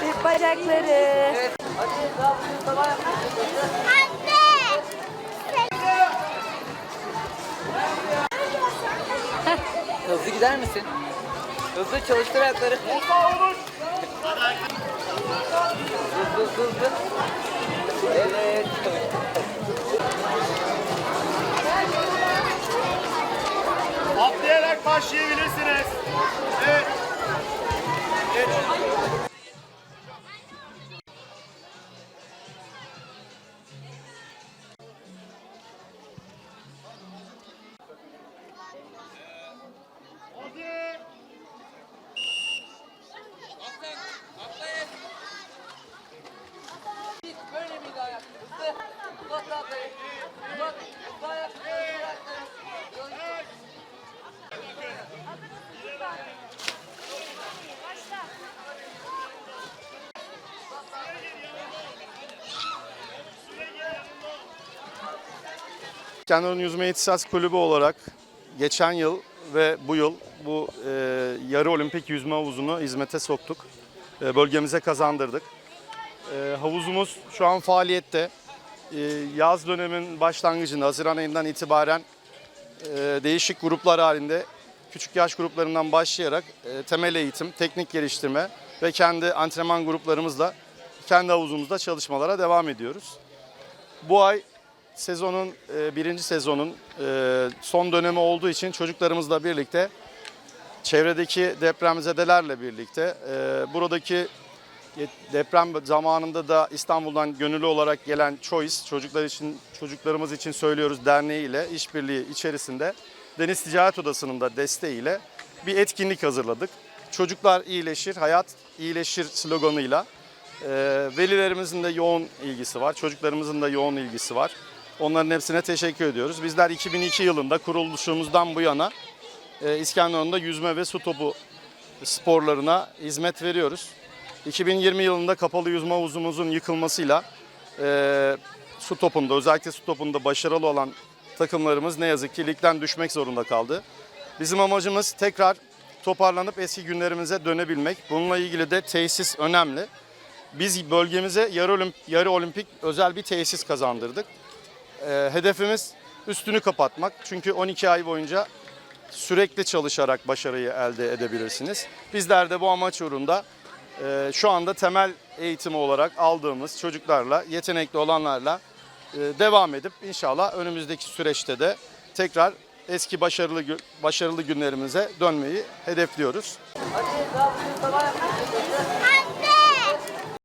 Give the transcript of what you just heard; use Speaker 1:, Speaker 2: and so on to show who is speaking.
Speaker 1: Çift bacakları.
Speaker 2: Hızlı gider misin? Hızlı çalıştır ayakları. Hızlı hızlı hızlı. Evet.
Speaker 3: Atlayarak başlayabilirsiniz.
Speaker 4: İskenderun Yüzme İhtisas Kulübü olarak geçen yıl ve bu yıl bu e, yarı olimpik yüzme havuzunu hizmete soktuk. E, bölgemize kazandırdık. E, havuzumuz şu an faaliyette. E, yaz dönemin başlangıcında Haziran ayından itibaren e, değişik gruplar halinde küçük yaş gruplarından başlayarak e, temel eğitim, teknik geliştirme ve kendi antrenman gruplarımızla kendi havuzumuzda çalışmalara devam ediyoruz. Bu ay sezonun e, birinci sezonun e, son dönemi olduğu için çocuklarımızla birlikte çevredeki depremzedelerle birlikte e, buradaki deprem zamanında da İstanbul'dan gönüllü olarak gelen Choice çocuklar için çocuklarımız için söylüyoruz derneği ile işbirliği içerisinde Deniz Ticaret Odası'nın da desteğiyle bir etkinlik hazırladık. Çocuklar iyileşir, hayat iyileşir sloganıyla velilerimizin de yoğun ilgisi var, çocuklarımızın da yoğun ilgisi var. Onların hepsine teşekkür ediyoruz. Bizler 2002 yılında kuruluşumuzdan bu yana e, İskenderun'da yüzme ve su topu sporlarına hizmet veriyoruz. 2020 yılında kapalı yüzme havuzumuzun yıkılmasıyla e, su topunda özellikle su topunda başarılı olan takımlarımız ne yazık ki ligden düşmek zorunda kaldı. Bizim amacımız tekrar toparlanıp eski günlerimize dönebilmek. Bununla ilgili de tesis önemli. Biz bölgemize yarı, olimp yarı olimpik özel bir tesis kazandırdık. Ee, hedefimiz üstünü kapatmak. Çünkü 12 ay boyunca sürekli çalışarak başarıyı elde edebilirsiniz. Bizler de bu amaç uğrunda e, şu anda temel eğitimi olarak aldığımız çocuklarla, yetenekli olanlarla e, devam edip inşallah önümüzdeki süreçte de tekrar eski başarılı başarılı günlerimize dönmeyi hedefliyoruz.
Speaker 2: Hadi